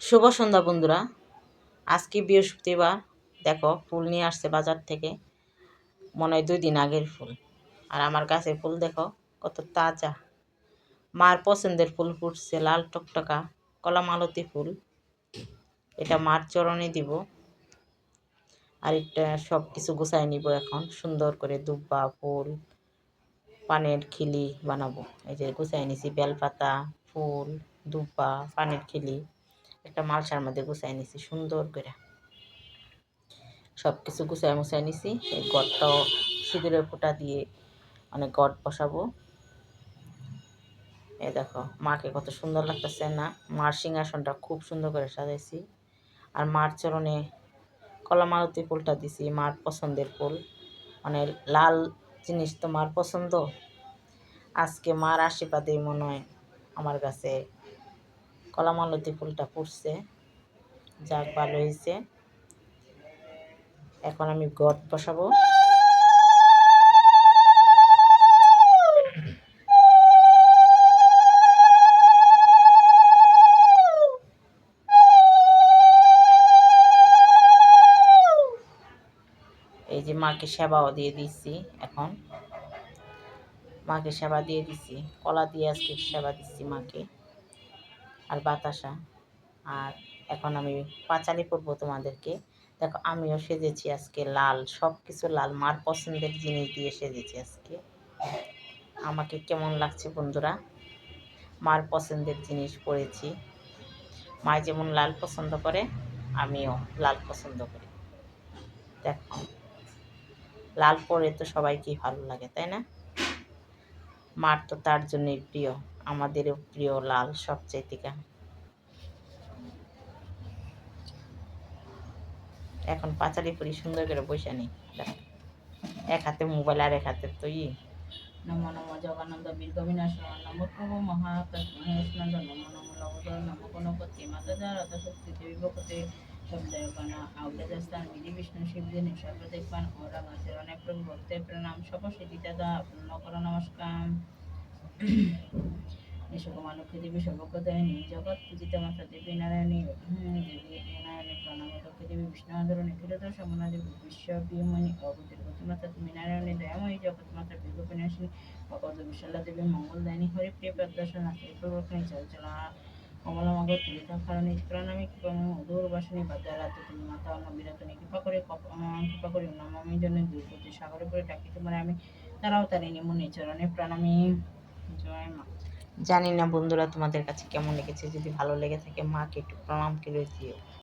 শুভ সন্ধ্যা বন্ধুরা। আজকে বৃহস্পতিবার, দেখো, ফুল নিয়ে আসছে বাজার থেকে। মনে হয় দুই দিন আগের ফুল। আর আমার গাছের ফুল দেখো, কত তাজা। মার পছন্দের ফুল ফুটছে লাল টকটকা, কলা মালতী ফুল। এটা মার চরণে দিব। আর একটা সব কিছু গুছাই নিব এখন। সুন্দর করে দুব্বা, ফুল, পানের খিলি বানাবো। এই যে গুছাই নিছি বেলপাতা, ফুল, দুব্বা, পানের খিলি। একটা মালসার মধ্যে গুছাই নিছি, সুন্দর করে। সব কিছু গুছাই মুছাই নিছি, এই গড়টাও সিঁদুরের ফোঁটা দিয়ে অনেক গড় বসাবো। এ দেখো, মাকে কত সুন্দর লাগতেছে না? মার সিংহাসনটা খুব সুন্দর করে সাজাইছি। আর মার চরণে কলা মালতী ফুলটা দিছি, মার পছন্দের ফুল। মানে লাল জিনিস তো মার পছন্দ। আজকে মার আশীর্বাদেই মনে হয় আমার কাছে কলামালতি ফুলটা ফুটছে। যাক, ভালো হয়েছে। এখন আমি গট বসাবো। এই যে মাকে সেবাও দিয়ে দিচ্ছি এখন। মাকে সেবা দিয়ে দিচ্ছি কলা দিয়ে আজকে সেবা দিচ্ছি মাকে। আর বাতাসা। আর এখন আমি পাঁচালি করব তোমাদেরকে। দেখো, আমিও সেজেছি আজকে লাল সব কিছু লাল। মার পছন্দের জিনিস দিয়ে সেজেছি আজকে। আমাকে কেমন লাগছে বন্ধুরা? মার পছন্দের জিনিস পরেছি। মা যেমন লাল পছন্দ করে, আমিও লাল পছন্দ করি। দেখো, লাল পরে তো সবাইকেই ভালো লাগে, তাই না? মার তো তার জন্যই প্রিয়। আমাদেরও প্রিয় লাল সবচাইতে এখন পাচারি করি সুন্দর করে বসে নি এক হাতে মোবাইল আর এক হাতে তো ই নম নম জগন্নাথ বীর নম প্রভু মহাকাশ মহেশনন্দ নম নম লবদর নম গণপতি মাতা বিধি বিষ্ণু শিবদিনী সর্বদেবান ওরা অনেক প্রভু ভক্তের প্রণাম। দাদা নকর নমস্কার। নিশকমালক্ষ্মী দেবী সর্বকদায়িনী জগৎ পূজিত মাতা দেবী নারায়ণী দেবী নারায়ণী প্রণাম লক্ষ্মী দেবী বিষ্ণু আন্দোলনী ক্ষীরধর সমনা দেবী বিশ্ব বিমণি অবতীর গতিমাতা তুমি নারায়ণী দয়াময়ী, জগৎ মাতা বিগোপিনাশিনী ভগবত বিশালা দেবী মঙ্গলদায়িনী হরিপ্রিয় প্রদর্শন শ্রীপ্রবর্তনী চলচলা কমলামগ তুলিতা কারণে প্রণামী মধুর বাসনী বাদ্যারাত তুমি মাতা অন্য বিরাতনী কৃপা করে কৃপা করে নমামি জন্য দুর্গতি সাগরে করে ডাকি তোমার আমি তারাও তারিণী মুনি চরণে প্রণামী। জানি না বন্ধুরা তোমাদের কাছে কেমন লেগেছে, যদি ভালো লেগে থাকে, মাকে একটু প্রণাম করে দিও